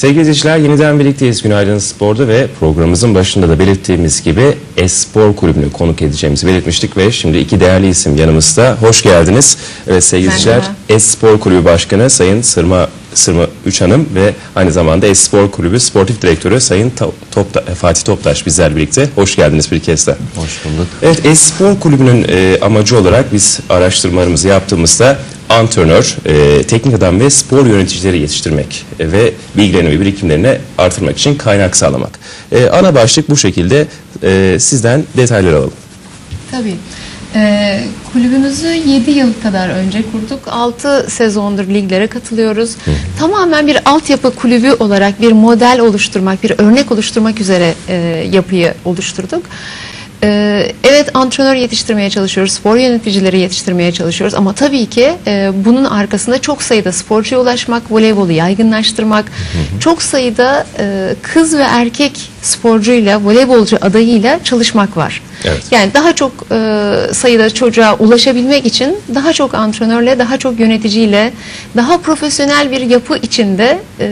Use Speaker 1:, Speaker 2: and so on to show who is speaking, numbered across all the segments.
Speaker 1: Sevgili izleyiciler yeniden birlikteyiz Günaydın Spor'da ve programımızın başında da belirttiğimiz gibi Espor Kulübü'nü konuk edeceğimizi belirtmiştik ve şimdi iki değerli isim yanımızda. Hoş geldiniz. Evet sevgili izleyiciler. Espor Kulübü Başkanı Sayın Sırma Sırma Üç Hanım ve aynı zamanda Espor Kulübü Sportif Direktörü Sayın Ta- Topta- Fatih Toptaş bizler birlikte. Hoş geldiniz bir kez daha.
Speaker 2: Hoş bulduk.
Speaker 1: Evet, Espor Kulübü'nün e, amacı olarak biz araştırmalarımızı yaptığımızda antrenör, e, teknik adam ve spor yöneticileri yetiştirmek e, ve bilgilerini ve birikimlerini artırmak için kaynak sağlamak. E, ana başlık bu şekilde. E, sizden detaylar alalım.
Speaker 3: Tabii. Ee, kulübümüzü 7 yıl kadar önce kurduk. 6 sezondur liglere katılıyoruz. Tamamen bir altyapı kulübü olarak bir model oluşturmak, bir örnek oluşturmak üzere e, yapıyı oluşturduk. Ee, evet antrenör yetiştirmeye çalışıyoruz, spor yöneticileri yetiştirmeye çalışıyoruz ama tabii ki e, bunun arkasında çok sayıda sporcuya ulaşmak, voleybolu yaygınlaştırmak, çok sayıda e, kız ve erkek sporcuyla, voleybolcu adayıyla çalışmak var.
Speaker 1: Evet.
Speaker 3: Yani daha çok e, sayıda çocuğa ulaşabilmek için daha çok antrenörle, daha çok yöneticiyle, daha profesyonel bir yapı içinde e,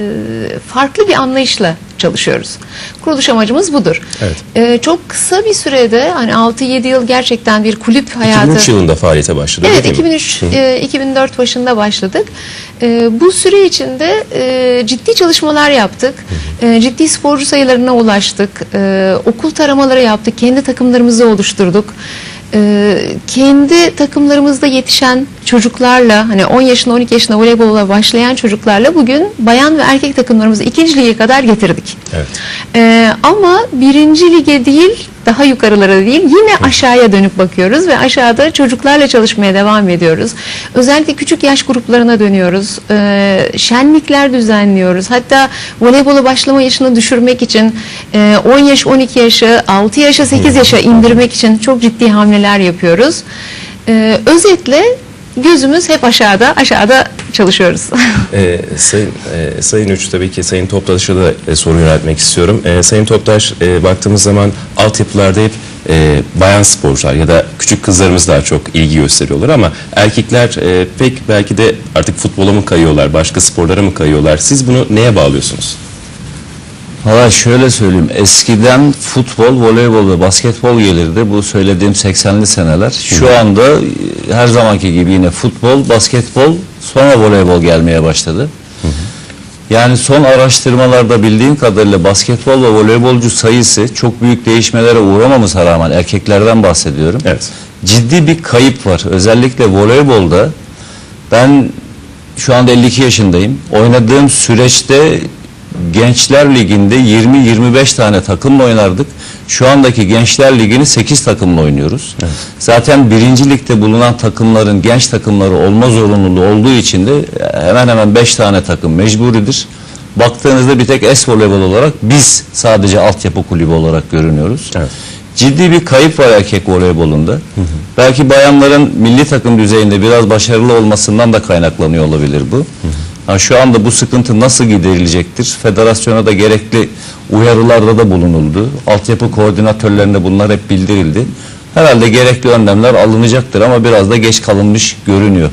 Speaker 3: farklı bir anlayışla çalışıyoruz. Kuruluş amacımız budur.
Speaker 1: Evet.
Speaker 3: E, çok kısa bir sürede hani 6-7 yıl gerçekten bir kulüp hayatı
Speaker 1: 2003 yılında faaliyete başladı.
Speaker 3: Evet
Speaker 1: değil mi?
Speaker 3: 2003 e, 2004 başında başladık. E, bu süre içinde e, ciddi çalışmalar yaptık. E, ciddi sporcu sayılarına ulaştık. E, okul taramaları yaptık. Kendi takımlarımızı oluşturduk. E, kendi takımlarımızda yetişen çocuklarla hani 10 yaşında 12 yaşında voleybola başlayan çocuklarla bugün bayan ve erkek takımlarımızı ikinci lige kadar getirdik.
Speaker 1: Evet.
Speaker 3: Ee, ama birinci lige değil daha yukarılara değil yine aşağıya dönüp bakıyoruz ve aşağıda çocuklarla çalışmaya devam ediyoruz. Özellikle küçük yaş gruplarına dönüyoruz. Ee, şenlikler düzenliyoruz. Hatta voleybola başlama yaşını düşürmek için e, 10 yaş 12 yaşı 6 yaşa 8 yaşa indirmek için çok ciddi hamleler yapıyoruz. Ee, özetle gözümüz hep aşağıda aşağıda çalışıyoruz.
Speaker 1: Ee, sayın e, Sayın Üç tabii ki Sayın Toptaş'a da e, soru yöneltmek istiyorum. E, Sayın Toptaş e, baktığımız zaman altyapılarda hep e, bayan sporcular ya da küçük kızlarımız daha çok ilgi gösteriyorlar ama erkekler e, pek belki de artık futbola mı kayıyorlar, başka sporlara mı kayıyorlar? Siz bunu neye bağlıyorsunuz?
Speaker 2: Valla şöyle söyleyeyim. Eskiden futbol, voleybol ve basketbol gelirdi. Bu söylediğim 80'li seneler. Şu anda e, her zamanki gibi yine futbol, basketbol, sonra voleybol gelmeye başladı. Yani son araştırmalarda bildiğim kadarıyla basketbol ve voleybolcu sayısı çok büyük değişmelere uğramamasına rağmen erkeklerden bahsediyorum.
Speaker 1: Evet.
Speaker 2: ciddi bir kayıp var. Özellikle voleybolda ben şu anda 52 yaşındayım. Oynadığım süreçte Gençler Ligi'nde 20-25 tane takımla oynardık. Şu andaki Gençler Ligi'ni 8 takımla oynuyoruz. Zaten birinci ligde bulunan takımların genç takımları olma zorunluluğu olduğu için de hemen hemen 5 tane takım mecburidir. Baktığınızda bir tek es-voleybol olarak biz sadece altyapı kulübü olarak görünüyoruz.
Speaker 1: Evet.
Speaker 2: Ciddi bir kayıp var erkek voleybolunda. Belki bayanların milli takım düzeyinde biraz başarılı olmasından da kaynaklanıyor olabilir bu. Ha, şu anda bu sıkıntı nasıl giderilecektir? Federasyona da gerekli uyarılarda da bulunuldu. Altyapı koordinatörlerine bunlar hep bildirildi. Herhalde gerekli önlemler alınacaktır ama biraz da geç kalınmış görünüyor.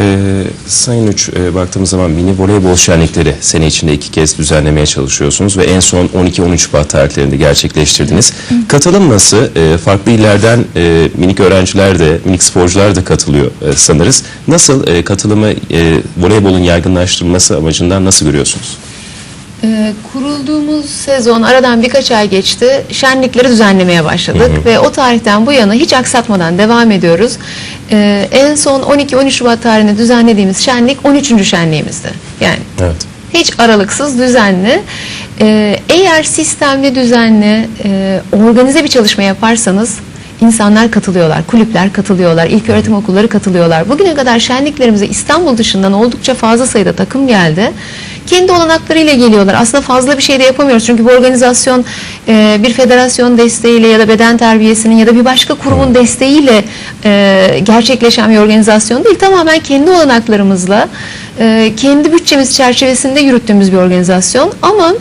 Speaker 1: Ee, Sayın Üç, e, baktığımız zaman mini voleybol şenlikleri sene içinde iki kez düzenlemeye çalışıyorsunuz ve en son 12-13 Şubat tarihlerinde gerçekleştirdiniz. Katılım nasıl? E, farklı illerden e, minik öğrenciler de, minik sporcular da katılıyor e, sanırız. Nasıl e, katılımı e, voleybolun yaygınlaştırılması amacından nasıl görüyorsunuz?
Speaker 3: Ee, kurulduğumuz sezon aradan birkaç ay geçti. Şenlikleri düzenlemeye başladık ve o tarihten bu yana hiç aksatmadan devam ediyoruz. Ee, en son 12-13 Şubat tarihinde düzenlediğimiz şenlik 13. şenliğimizdi. Yani
Speaker 1: Evet.
Speaker 3: hiç aralıksız düzenli. Ee, eğer sistemli, düzenli, e, organize bir çalışma yaparsanız insanlar katılıyorlar, kulüpler katılıyorlar, ilk öğretim okulları katılıyorlar. Bugüne kadar şenliklerimize İstanbul dışından oldukça fazla sayıda takım geldi. Kendi olanaklarıyla geliyorlar. Aslında fazla bir şey de yapamıyoruz. Çünkü bu organizasyon e, bir federasyon desteğiyle ya da beden terbiyesinin ya da bir başka kurumun desteğiyle e, gerçekleşen bir organizasyon değil. Tamamen kendi olanaklarımızla, e, kendi bütçemiz çerçevesinde yürüttüğümüz bir organizasyon. Ama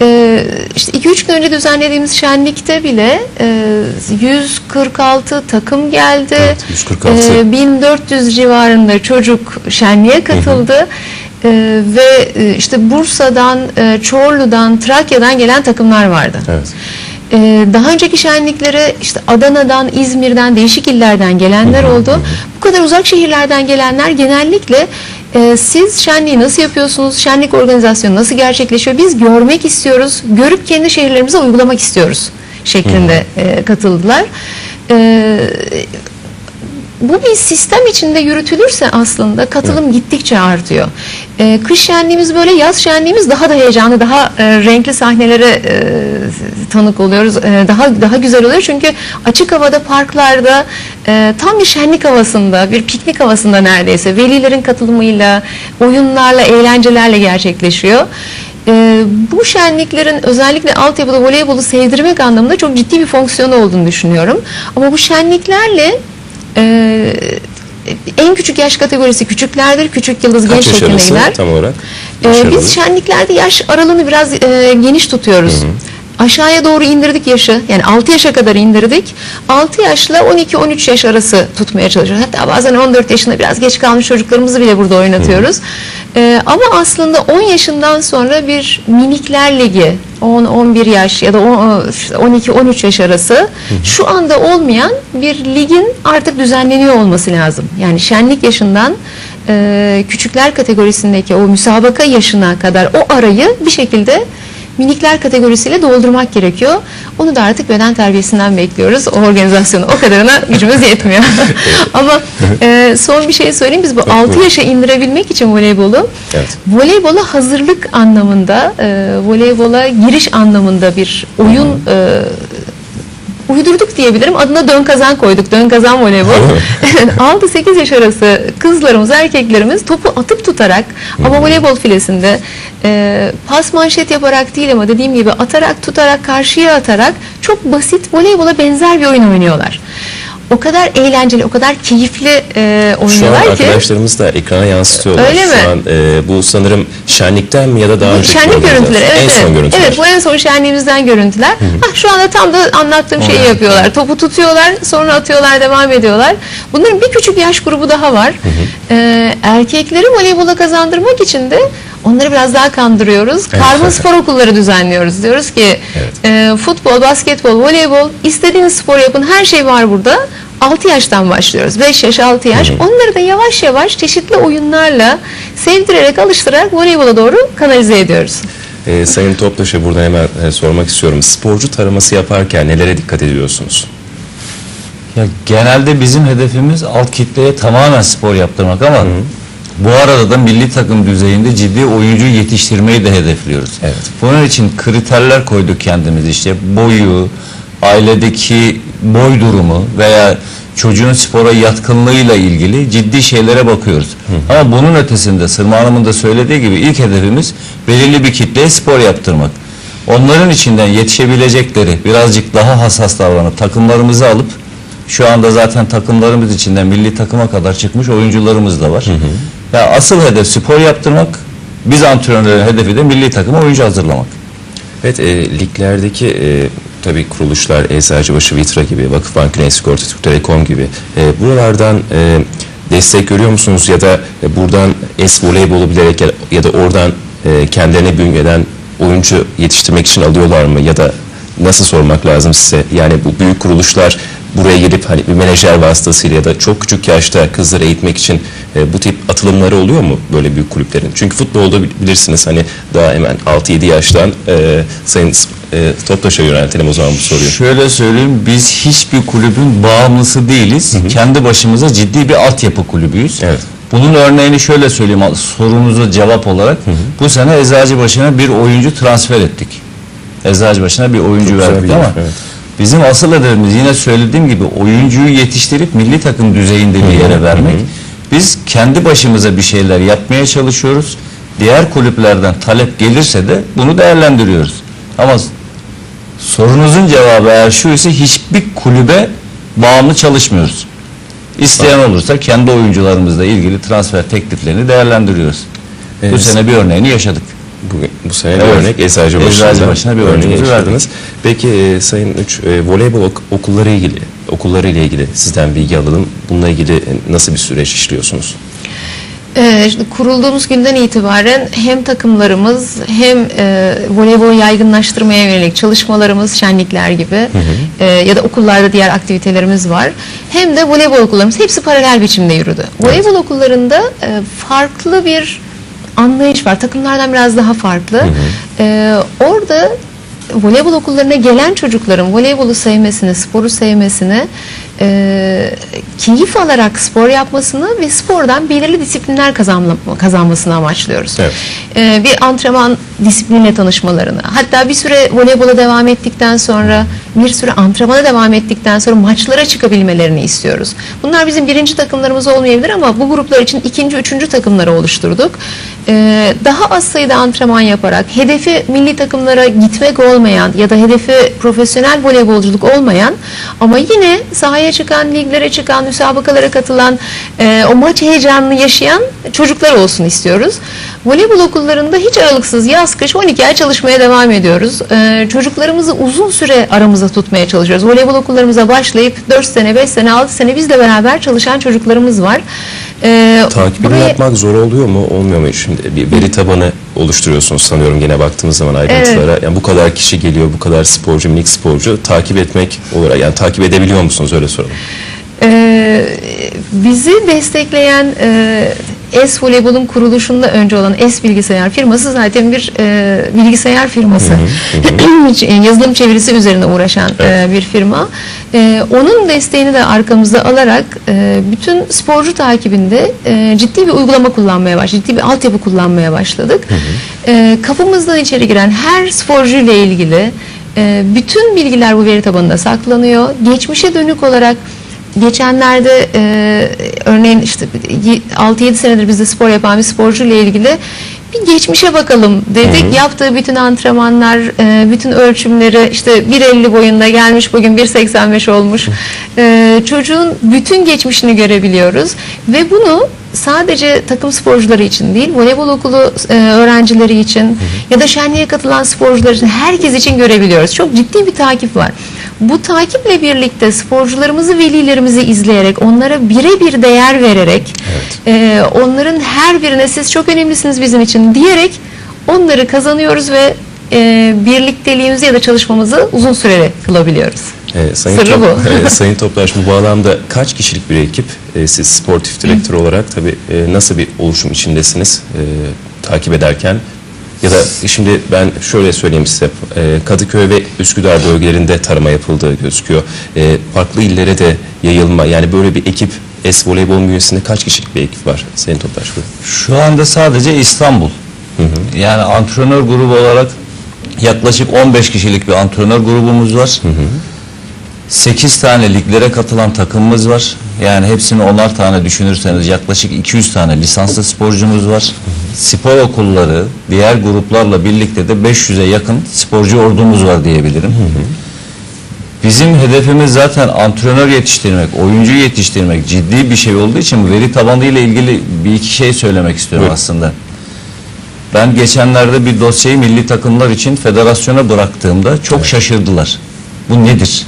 Speaker 3: ee, işte 2-3 gün önce düzenlediğimiz şenlikte bile e, 146 takım geldi.
Speaker 1: Evet, 146.
Speaker 3: Ee, 1400 civarında çocuk şenliğe katıldı. e, ve e, işte Bursa'dan, e, Çorlu'dan, Trakya'dan gelen takımlar vardı.
Speaker 1: Evet.
Speaker 3: Ee, daha önceki şenliklere işte Adana'dan, İzmir'den, değişik illerden gelenler oldu. Bu kadar uzak şehirlerden gelenler genellikle e, siz şenliği nasıl yapıyorsunuz, şenlik organizasyonu nasıl gerçekleşiyor, biz görmek istiyoruz, görüp kendi şehirlerimize uygulamak istiyoruz şeklinde e, katıldılar. E, bu bir sistem içinde yürütülürse aslında katılım gittikçe artıyor. Ee, kış şenliğimiz böyle, yaz şenliğimiz daha da heyecanlı, daha e, renkli sahnelere e, tanık oluyoruz. E, daha daha güzel oluyor çünkü açık havada parklarda e, tam bir şenlik havasında, bir piknik havasında neredeyse velilerin katılımıyla, oyunlarla, eğlencelerle gerçekleşiyor. E, bu şenliklerin özellikle altyapıda voleybolu sevdirmek anlamında çok ciddi bir fonksiyonu olduğunu düşünüyorum. Ama bu şenliklerle ee, en küçük yaş kategorisi küçüklerdir. Küçük yıldız
Speaker 1: Kaç
Speaker 3: genç
Speaker 1: yaş arası
Speaker 3: gider.
Speaker 1: tam olarak?
Speaker 3: Ee,
Speaker 1: Yaş aralığı?
Speaker 3: biz şenliklerde yaş aralığını biraz e, geniş tutuyoruz. Aşağıya doğru indirdik yaşı. Yani 6 yaşa kadar indirdik. 6 yaşla 12-13 yaş arası tutmaya çalışıyoruz. Hatta bazen 14 yaşında biraz geç kalmış çocuklarımızı bile burada oynatıyoruz. Ee, ama aslında 10 yaşından sonra bir minikler ligi 10-11 yaş ya da 12-13 yaş arası şu anda olmayan bir ligin artık düzenleniyor olması lazım. Yani şenlik yaşından e, küçükler kategorisindeki o müsabaka yaşına kadar o arayı bir şekilde minikler kategorisiyle doldurmak gerekiyor. Onu da artık beden terbiyesinden bekliyoruz. O organizasyonu o kadarına gücümüz yetmiyor. Ama e, son bir şey söyleyeyim. Biz bu 6 yaşa indirebilmek için voleybolu
Speaker 1: Evet.
Speaker 3: voleybola hazırlık anlamında, e, voleybola giriş anlamında bir oyun e, uydurduk diyebilirim. Adına dön kazan koyduk. Dön kazan voleybol. 6-8 yaş arası kızlarımız, erkeklerimiz topu atıp tutarak ama voleybol filesinde e, pas manşet yaparak değil ama dediğim gibi atarak, tutarak, karşıya atarak çok basit voleybola benzer bir oyun oynuyorlar. O kadar eğlenceli, o kadar keyifli e,
Speaker 1: Şu an
Speaker 3: oynuyorlar ki.
Speaker 1: arkadaşlarımız da ekrana yansıtıyorlar.
Speaker 3: Öyle mi?
Speaker 1: Şu an e, bu sanırım şenlikten mi ya da daha önceki
Speaker 3: Şenlik görüntüleri evet.
Speaker 1: En son
Speaker 3: evet.
Speaker 1: görüntüler.
Speaker 3: Evet bu en son şenliğimizden görüntüler. Hah, şu anda tam da anlattığım şeyi yapıyorlar. Topu tutuyorlar sonra atıyorlar devam ediyorlar. Bunların bir küçük yaş grubu daha var. Ee, erkekleri voleybola kazandırmak için de onları biraz daha kandırıyoruz. Karma spor okulları düzenliyoruz. Diyoruz ki e, futbol, basketbol, voleybol istediğiniz spor yapın her şey var burada. 6 yaştan başlıyoruz. 5 yaş, 6 yaş. Onları da yavaş yavaş çeşitli oyunlarla sevdirerek, alıştırarak voleybola doğru kanalize ediyoruz.
Speaker 1: E, Sayın Toptaş'a buradan hemen e, sormak istiyorum. Sporcu taraması yaparken nelere dikkat ediyorsunuz?
Speaker 2: Ya genelde bizim hedefimiz alt kitleye tamamen spor yaptırmak ama bu arada da milli takım düzeyinde ciddi oyuncu yetiştirmeyi de hedefliyoruz.
Speaker 1: Evet.
Speaker 2: Bunun için kriterler koyduk kendimiz işte boyu, ailedeki boy durumu veya çocuğun spora yatkınlığıyla ilgili ciddi şeylere bakıyoruz. Ama bunun ötesinde Sırma Hanım'ın da söylediği gibi ilk hedefimiz belirli bir kitleye spor yaptırmak. Onların içinden yetişebilecekleri birazcık daha hassas davranıp takımlarımızı alıp şu anda zaten takımlarımız içinden milli takıma kadar çıkmış oyuncularımız da var. Ya asıl hedef spor yaptırmak, biz antrenörlerin hedefi de milli takıma oyuncu hazırlamak.
Speaker 1: Evet, e, liglerdeki e, tabii kuruluşlar Eczacıbaşı, Vitra gibi, Vakıfbank, Güney Sigorta, Türk Telekom gibi e, buralardan e, destek görüyor musunuz ya da e, buradan es voleybolu bilerek ya, ya da oradan e, kendilerine bünyeden oyuncu yetiştirmek için alıyorlar mı ya da nasıl sormak lazım size? Yani bu büyük kuruluşlar buraya gelip hani bir menajer vasıtasıyla ya da çok küçük yaşta kızları eğitmek için e, bu tip atılımları oluyor mu böyle büyük kulüplerin? Çünkü futbolda bilirsiniz hani daha hemen 6-7 yaştan e, Sayın e, Toptaş'a yöneltelim o zaman bu soruyu.
Speaker 2: Şöyle söyleyeyim, biz hiçbir kulübün bağımlısı değiliz. Kendi başımıza ciddi bir altyapı kulübüyüz.
Speaker 1: Evet.
Speaker 2: Bunun örneğini şöyle söyleyeyim sorunuza cevap olarak. Bu sene Eczacıbaşı'na bir oyuncu transfer ettik. Eczacıbaşı'na bir oyuncu
Speaker 1: Çok
Speaker 2: verdik ama
Speaker 1: evet.
Speaker 2: bizim asıl hedefimiz yine söylediğim gibi oyuncuyu yetiştirip milli takım düzeyinde bir yere vermek. Biz kendi başımıza bir şeyler yapmaya çalışıyoruz. Diğer kulüplerden talep gelirse de bunu değerlendiriyoruz. Ama sorunuzun cevabı eğer şu ise hiçbir kulübe bağımlı çalışmıyoruz. İsteyen olursa kendi oyuncularımızla ilgili transfer tekliflerini değerlendiriyoruz. Bu
Speaker 1: Evet.
Speaker 2: sene bir örneğini yaşadık.
Speaker 1: Bu, bu sene bir
Speaker 2: Evet.
Speaker 1: örnek Eczacıbaşı'ndan
Speaker 2: Eczacıbaşı'na bir
Speaker 1: örneği
Speaker 2: örneğimizi
Speaker 1: yaşadınız. Peki e, Sayın Üç, e, voleybol ok- okulları ilgili, okulları ile ilgili sizden bilgi alalım. Bununla ilgili e, nasıl bir süreç işliyorsunuz?
Speaker 3: İşte kurulduğumuz günden itibaren hem takımlarımız hem e, voleybol yaygınlaştırmaya yönelik çalışmalarımız, şenlikler gibi e, ya da okullarda diğer aktivitelerimiz var. Hem de voleybol okullarımız hepsi paralel biçimde yürüdü. Voleybol okullarında e, farklı bir anlayış var. Takımlardan biraz daha farklı. E, orada voleybol okullarına gelen çocukların voleybolu sevmesini, sporu sevmesini, e, keyif alarak spor yapmasını ve spordan belirli disiplinler kazanma, kazanmasını amaçlıyoruz.
Speaker 1: Evet.
Speaker 3: E, bir antrenman disiplinle tanışmalarını, hatta bir süre voleybola devam ettikten sonra, bir süre antrenmana devam ettikten sonra maçlara çıkabilmelerini istiyoruz. Bunlar bizim birinci takımlarımız olmayabilir ama bu gruplar için ikinci, üçüncü takımları oluşturduk. E, daha az sayıda antrenman yaparak, hedefi milli takımlara gitmek olmayan ya da hedefi profesyonel voleybolculuk olmayan ama yine sahaya çıkan, liglere çıkan, müsabakalara katılan, e, o maç heyecanını yaşayan çocuklar olsun istiyoruz. Voleybol okullarında hiç aralıksız yaz kış 12 ay çalışmaya devam ediyoruz. E, çocuklarımızı uzun süre aramızda tutmaya çalışıyoruz. Voleybol okullarımıza başlayıp 4 sene, 5 sene, 6 sene bizle beraber çalışan çocuklarımız var. E,
Speaker 1: Takibini
Speaker 3: buraya-
Speaker 1: yapmak zor oluyor mu olmuyor mu? Şimdi bir veri tabanı oluşturuyorsunuz sanıyorum gene baktığımız zaman ayrıntılara. Yani bu kadar kişi geliyor, bu kadar sporcu, minik sporcu takip etmek olarak yani takip edebiliyor musunuz öyle soralım.
Speaker 3: Ee, bizi destekleyen e, S Voleybol'un kuruluşunda önce olan S Bilgisayar firması zaten bir e, bilgisayar firması. Yazılım çevirisi üzerine uğraşan e, bir firma. E, onun desteğini de arkamızda alarak e, bütün sporcu takibinde e, ciddi bir uygulama kullanmaya başladık. Ciddi bir altyapı kullanmaya başladık. E, kapımızdan içeri giren her sporcu ile ilgili e, bütün bilgiler bu veri tabanında saklanıyor. Geçmişe dönük olarak Geçenlerde e, örneğin işte y- 6-7 senedir bizde spor yapan bir sporcu ile ilgili bir geçmişe bakalım dedik. Yaptığı bütün antrenmanlar, e, bütün ölçümleri işte 1.50 boyunda gelmiş bugün 1.85 olmuş. E, çocuğun bütün geçmişini görebiliyoruz ve bunu sadece takım sporcuları için değil, voleybol okulu e, öğrencileri için ya da şenliğe katılan sporcular için herkes için görebiliyoruz. Çok ciddi bir takip var. Bu takiple birlikte sporcularımızı, velilerimizi izleyerek, onlara birebir değer vererek, e, onların her birine siz çok önemlisiniz bizim için diyerek onları kazanıyoruz ve e, birlikteliğimizi ya da çalışmamızı uzun süreli kılabiliyoruz.
Speaker 1: Ee, Sayın,
Speaker 3: Sırrı
Speaker 1: Top-
Speaker 3: bu.
Speaker 1: Ee, Sayın Toplaş bu bağlamda kaç kişilik bir ekip? Ee, siz sportif direktör olarak tabii e, nasıl bir oluşum içindesiniz e, takip ederken? Ya da şimdi ben şöyle söyleyeyim size e, Kadıköy ve Üsküdar bölgelerinde tarama yapıldığı gözüküyor. E, farklı illere de yayılma yani böyle bir ekip Es voleybol bünyesinde kaç kişilik bir ekip var Sayın Toplaş? bu?
Speaker 2: Şu anda sadece İstanbul. Yani antrenör grubu olarak yaklaşık 15 kişilik bir antrenör grubumuz var. 8 tane liglere katılan takımımız var. Yani hepsini onar tane düşünürseniz yaklaşık 200 tane lisanslı sporcumuz var. Spor okulları, diğer gruplarla birlikte de 500'e yakın sporcu ordumuz var diyebilirim. Bizim hedefimiz zaten antrenör yetiştirmek, oyuncu yetiştirmek ciddi bir şey olduğu için veri tabanı ile ilgili bir iki şey söylemek istiyorum
Speaker 1: Buyurun.
Speaker 2: aslında. Ben geçenlerde bir dosyayı milli takımlar için federasyona bıraktığımda çok şaşırdılar. Bu nedir?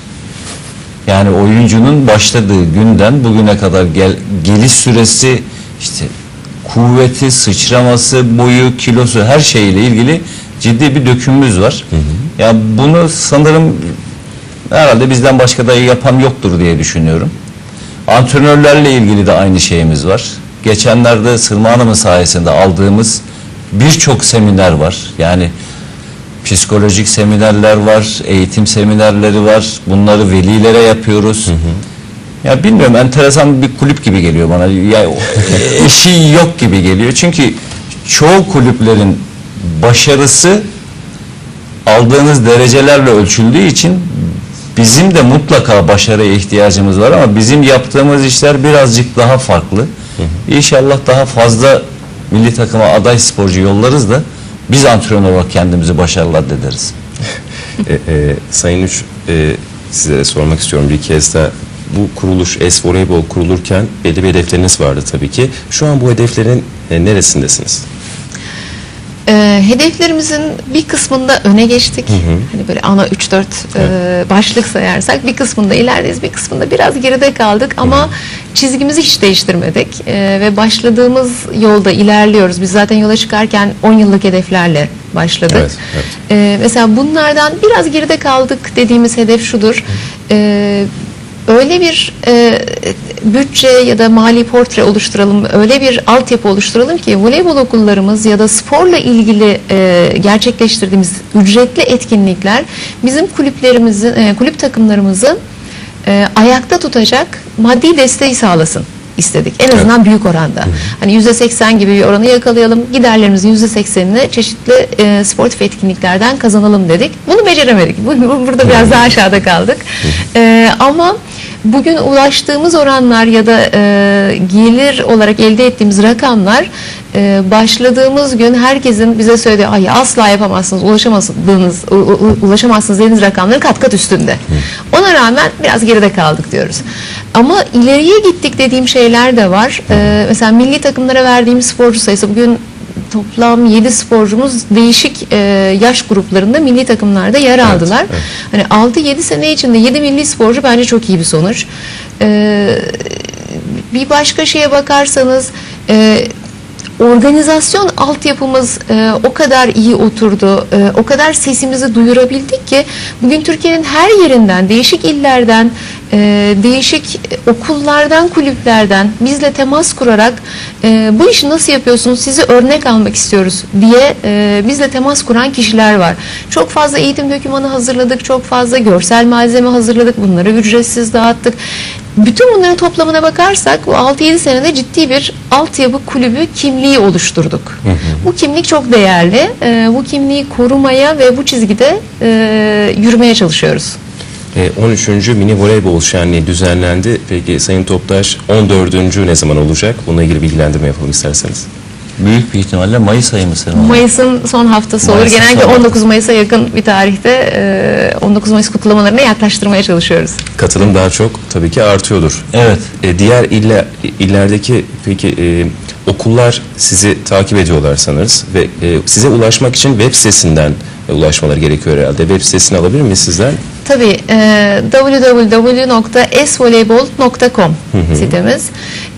Speaker 2: Yani oyuncunun başladığı günden bugüne kadar gel, geliş süresi işte kuvveti, sıçraması, boyu, kilosu her şeyle ilgili ciddi bir dökümümüz var. Ya bunu sanırım herhalde bizden başka da yapan yoktur diye düşünüyorum. Antrenörlerle ilgili de aynı şeyimiz var. Geçenlerde Sırma Hanım'ın sayesinde aldığımız birçok seminer var. Yani psikolojik seminerler var, eğitim seminerleri var. Bunları velilere yapıyoruz. Ya bilmiyorum enteresan bir kulüp gibi geliyor bana. Ya eşi yok gibi geliyor. Çünkü çoğu kulüplerin başarısı aldığınız derecelerle ölçüldüğü için bizim de mutlaka başarıya ihtiyacımız var ama bizim yaptığımız işler birazcık daha farklı. İnşallah daha fazla milli takıma aday sporcu yollarız da biz antrenör olarak kendimizi başarılı addederiz.
Speaker 1: E, e, Sayın Üç, e, size sormak istiyorum bir kez daha. Bu kuruluş, Es Voleybol kurulurken belli bir hedefleriniz vardı tabii ki. Şu an bu hedeflerin e, neresindesiniz?
Speaker 3: Ee, hedeflerimizin bir kısmında öne geçtik. Hani böyle ana 3-4 e, başlık sayarsak bir kısmında ilerideyiz, bir kısmında biraz geride kaldık ama çizgimizi hiç değiştirmedik Ee, ve başladığımız yolda ilerliyoruz. Biz zaten yola çıkarken 10 yıllık hedeflerle başladık.
Speaker 1: Evet, evet.
Speaker 3: Ee, mesela bunlardan biraz geride kaldık dediğimiz hedef şudur. Ee, öyle bir e, bütçe ya da mali portre oluşturalım, öyle bir altyapı oluşturalım ki voleybol okullarımız ya da sporla ilgili e, gerçekleştirdiğimiz ücretli etkinlikler bizim kulüplerimizin, e, kulüp takımlarımızı e, ayakta tutacak maddi desteği sağlasın istedik. En azından büyük oranda. Hani yüzde seksen gibi bir oranı yakalayalım. Giderlerimizin yüzde seksenini çeşitli e, sportif etkinliklerden kazanalım dedik. Bunu beceremedik. Bu, bu- burada biraz daha aşağıda kaldık. E, ama bugün ulaştığımız oranlar ya da e, gelir olarak elde ettiğimiz rakamlar e, başladığımız gün herkesin bize söylediği ay asla yapamazsınız, ulaşamazsınız, u- u- ulaşamazsınız dediğiniz rakamların kat kat üstünde. Ona rağmen biraz geride kaldık diyoruz. Ama ileriye gittik dediğim şeyler de var. E, mesela milli takımlara verdiğimiz sporcu sayısı bugün toplam 7 sporcumuz değişik e, yaş gruplarında milli takımlarda yer aldılar. Hani 6-7 sene içinde 7 milli sporcu bence çok iyi bir sonuç. E, bir başka şeye bakarsanız e, organizasyon altyapımız e, o kadar iyi oturdu, e, o kadar sesimizi duyurabildik ki bugün Türkiye'nin her yerinden, değişik illerden, e, değişik okullardan, kulüplerden bizle temas kurarak e, bu işi nasıl yapıyorsunuz, sizi örnek almak istiyoruz diye e, bizle temas kuran kişiler var. Çok fazla eğitim dokümanı hazırladık, çok fazla görsel malzeme hazırladık, bunları ücretsiz dağıttık. Bütün bunların toplamına bakarsak bu 6-7 senede ciddi bir altyapı kulübü kimliği oluşturduk. Bu kimlik çok değerli. Ee, bu kimliği korumaya ve bu çizgide e, yürümeye çalışıyoruz.
Speaker 1: E, 13. mini voleybol şenliği düzenlendi. Peki Sayın Toptaş 14. ne zaman olacak? Bununla ilgili bilgilendirme yapalım isterseniz.
Speaker 2: Büyük bir ihtimalle Mayıs ayı mı senin?
Speaker 3: Mayıs'ın son haftası olur.
Speaker 2: Mayıs'ın
Speaker 3: Genellikle
Speaker 2: son
Speaker 3: 19 Mayıs'a yakın bir tarihte e, 19 Mayıs kutlamalarına yaklaştırmaya çalışıyoruz.
Speaker 1: Katılım daha çok tabii ki artıyordur.
Speaker 2: Evet.
Speaker 1: E, diğer ille, illerdeki peki e, okullar sizi takip ediyorlar sanırız ve e, size ulaşmak için web sitesinden e, ulaşmaları gerekiyor herhalde. Web sitesini alabilir miyiz sizden?
Speaker 3: Tabii e, www.esvoleybol.com sitemiz.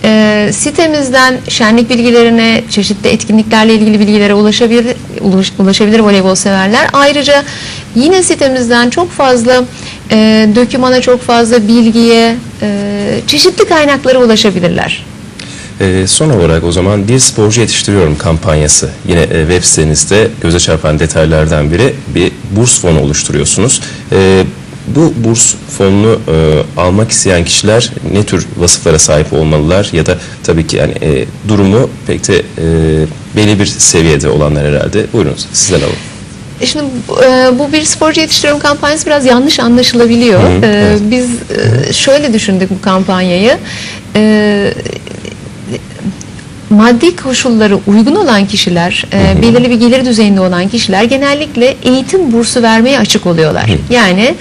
Speaker 3: E, sitemizden şenlik bilgilerine, çeşitli etkinliklerle ilgili bilgilere ulaşabilir, ulaş- ulaşabilir voleybol severler. Ayrıca yine sitemizden çok fazla e, dokümana, çok fazla bilgiye, e, çeşitli kaynaklara ulaşabilirler.
Speaker 1: E, son olarak o zaman bir sporcu yetiştiriyorum kampanyası. Yine e, web sitenizde göze çarpan detaylardan biri bir burs fonu oluşturuyorsunuz. E, bu burs fonunu e, almak isteyen kişiler ne tür vasıflara sahip olmalılar ya da tabii ki yani e, durumu pek de e, belli bir seviyede olanlar herhalde. Buyurun sizden alalım.
Speaker 3: E Şimdi e, bu bir sporcu yetiştiriyorum kampanyası biraz yanlış anlaşılabiliyor.
Speaker 1: Hı,
Speaker 3: E,
Speaker 1: evet.
Speaker 3: Biz e, şöyle düşündük bu kampanyayı. E, maddi koşulları uygun olan kişiler, e, belirli bir gelir düzeyinde olan kişiler genellikle eğitim bursu vermeye açık oluyorlar. Yani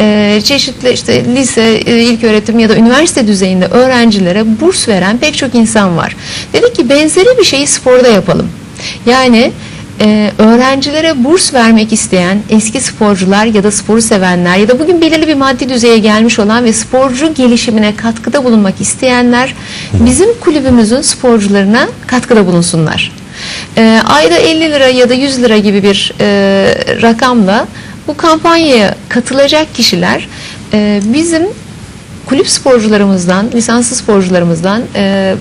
Speaker 3: e, çeşitli işte lise, e, ilköğretim ya da üniversite düzeyinde öğrencilere burs veren pek çok insan var. Dedik ki benzeri bir şeyi sporda yapalım. Yani e, öğrencilere burs vermek isteyen eski sporcular ya da sporu sevenler ya da bugün belirli bir maddi düzeye gelmiş olan ve sporcu gelişimine katkıda bulunmak isteyenler bizim kulübümüzün sporcularına katkıda bulunsunlar. E, ayda 50 lira ya da 100 lira gibi bir e, rakamla bu kampanyaya katılacak kişiler e, bizim kulüp sporcularımızdan, lisanslı sporcularımızdan e,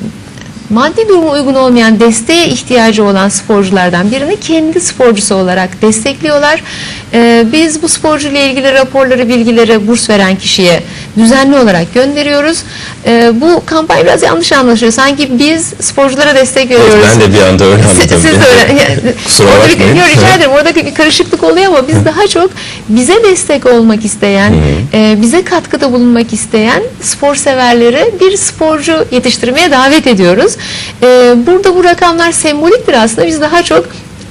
Speaker 3: maddi durumu uygun olmayan desteğe ihtiyacı olan sporculardan birini kendi sporcusu olarak destekliyorlar. E, biz bu sporcu ile ilgili raporları, bilgileri burs veren kişiye düzenli olarak gönderiyoruz. E, bu kampanya biraz yanlış anlaşılıyor. Sanki biz sporculara destek
Speaker 1: Evet,
Speaker 3: veriyoruz.
Speaker 1: ben de bir anda öyle
Speaker 3: Siz,
Speaker 1: anladım.
Speaker 3: siz de öyle. Yani,
Speaker 1: Kusura
Speaker 3: orada bir-
Speaker 1: bakmayın.
Speaker 3: yok, rica
Speaker 1: Evet.
Speaker 3: ederim. Orada bir karışıklık oluyor ama biz daha çok bize destek olmak isteyen, e, bize katkıda bulunmak isteyen spor severleri bir sporcu yetiştirmeye davet ediyoruz. E, burada bu rakamlar semboliktir aslında. Biz daha çok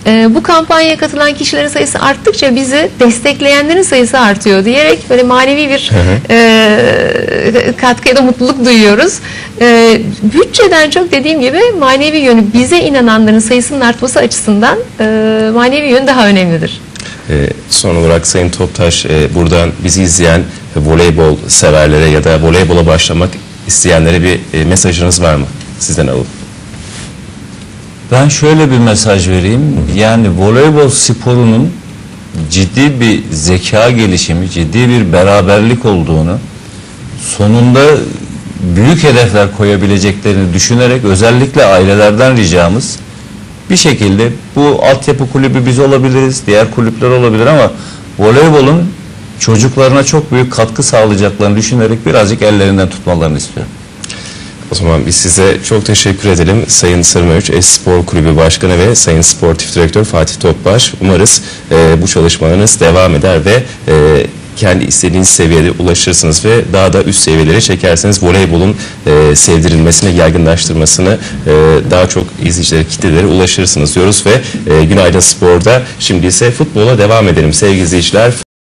Speaker 3: e, bu kampanyaya katılan kişilerin sayısı arttıkça bizi destekleyenlerin sayısı artıyor diyerek böyle manevi bir e, katkıya da mutluluk duyuyoruz. E, bütçeden çok dediğim gibi manevi yönü bize inananların sayısının artması açısından e, manevi yön daha önemlidir.
Speaker 1: E, son olarak Sayın Toptaş e, buradan bizi izleyen voleybol severlere ya da voleybola başlamak isteyenlere bir e, mesajınız var mı? Sizden alalım.
Speaker 2: Ben şöyle bir mesaj vereyim. Yani voleybol sporunun ciddi bir zeka gelişimi, ciddi bir beraberlik olduğunu, sonunda büyük hedefler koyabileceklerini düşünerek özellikle ailelerden ricamız bir şekilde bu altyapı kulübü biz olabiliriz, diğer kulüpler olabilir ama voleybolun çocuklarına çok büyük katkı sağlayacaklarını düşünerek birazcık ellerinden tutmalarını istiyorum.
Speaker 1: O zaman biz size çok teşekkür edelim. Sayın Sırmaüç Espor Kulübü Başkanı ve Sayın Sportif Direktör Fatih Topbaş. Umarız e, bu çalışmalarınız devam eder ve e, kendi istediğiniz seviyede ulaşırsınız ve daha da üst seviyelere çekerseniz voleybolun e, sevdirilmesine, yaygınlaştırmasını e, daha çok izleyicilere, kitlelere ulaşırsınız diyoruz ve e, Günaydın Spor'da şimdi ise futbola devam edelim sevgili izleyiciler.